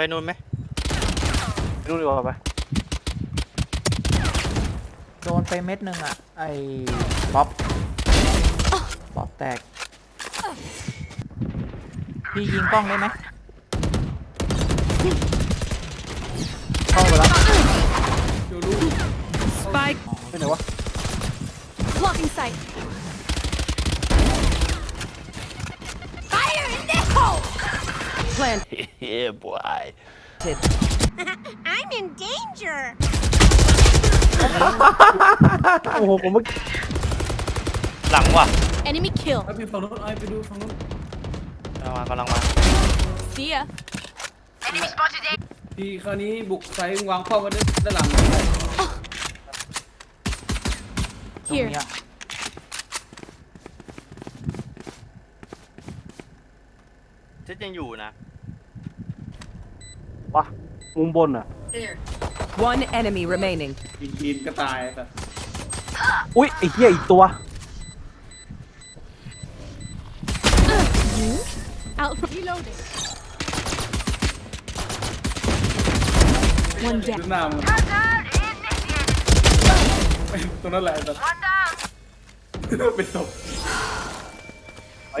ไฟนูนไหมไปนู่นดีกว่าไปโดนไปเม็ดหนึ่งอะ ไอ้ป๊อปป๊อปแตก พี่ยิงกล้องได้ไหมกล้องไปแล้ว Spike ไปไหนวะ blocking sight. Plant. yeah boy I'm in danger. โอ้โหผมเมื่อหลังว่ะ Enemy kill. ไปฝั่งนู้นไอ้ไปดูฝั่งนู้นกำลังมากำลังมา See ya. ทีคราวนี้บุกใส่วางเป้าไว้ด้านหลังตรง Here. เนี้ยเจ็ดยังอยู่นะ วะมุมบนอะ One enemy remaining. ยิงยินก็ตายแต่อุ้ยไอ้เหี้ยอีกตัว Out. Reloading. One ดู down. หน้ามันตรงนั้นแหละแต่เป็นศพไอ้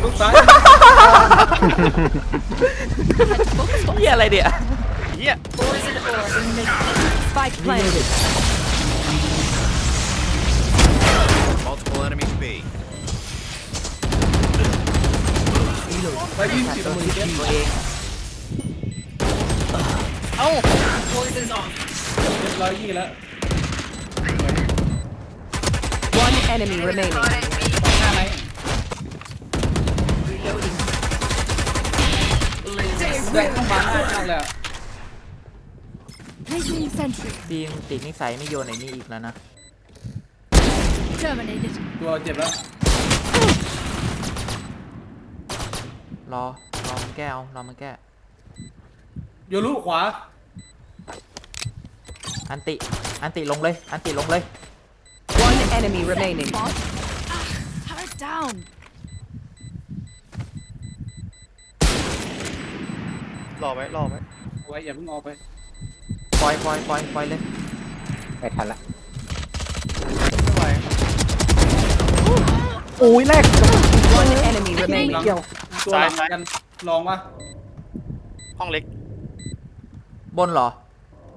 ลูก ซ้ายเหี้ยอะไรเดี๋ยเฮีย Spike planted. Multiple enemies B. ไปยิงสิบมือเก็ตตัวเองเอ้าเรียบร้อยยี่แล้ว One enemy remaining. แบ่งต้องมาหน้าข้างแล้ว Placing sentry. ดีมติดนิสัยไม่โยนไอ้นี่อีกแล้วนะ Terminated. ตัวเจ็บแล้ว รอ รอมันแก้เอารอมันแก้ โยลูกขวา อันติ อันติลงเลย อันติลงเลย One enemy remaining. Bot. Ah, turret down. รอไว้รอไว้ไว้อย่าเพิ่งออกไปปล่อยปล่อยปล่อยปล่อยเลยไม่ทันละไม่ไหวโอ้ยแรก One enemy remaining. เกี่ยวตัวหลังกันลองวะห้องเล็กบนเหรอ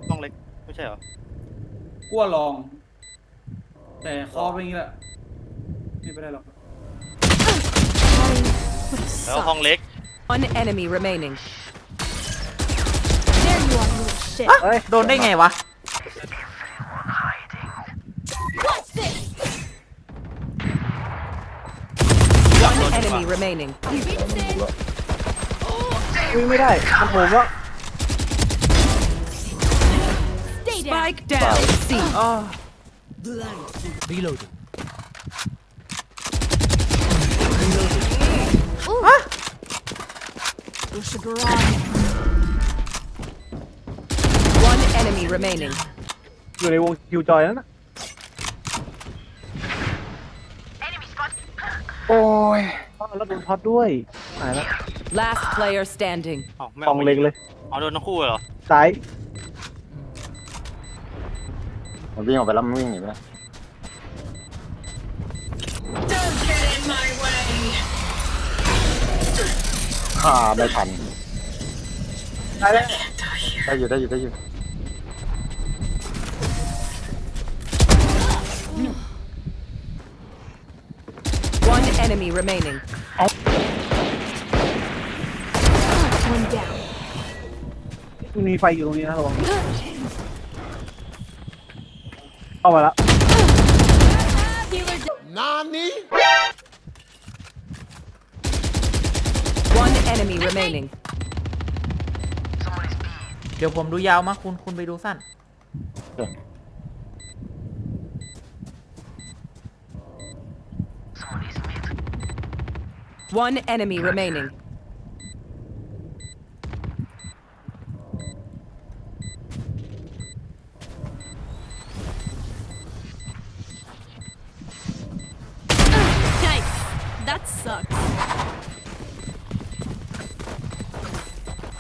ห้องเล็กไม่ใช่เหรอกลัวลอง แต่คอเป็นอย่างนี้แหละไม่เป็นไรหรอกแล้วห้องเล็ก One enemy remaining. shit. เฮ้ย โดนได้ไงวะ What's this? One enemy remaining. Vincent. วิ่งไม่ได้มันโผล่ว่า Stay down. Spike down. C. อ๋อ You should run. One Enemy remaining. อยู่ในวงคิวจอยนั่นนะโอ้ยอ้าวแล้วโดนท็อตด้วยหายแล้ว Last player standing. เอ้าไม่กองเล็งเลย เอาโดนทั้งคู่เลยเหรอซ้ายมันวิ่งออกไปแล้วมันวิ่งหนีไปแล้วฆ่าไม่ทันซ้ายแล้วได้อยู่ได้อยู่ได้อยู่ One enemy remaining. One down. มีไฟอยู่ตรงนี้นะระวังเข้ามาแล้ว You One enemy remaining. เดี๋ยวผมดูยาวมาคุณคุณไปดูสั้น One enemy remaining. Nice. That sucked.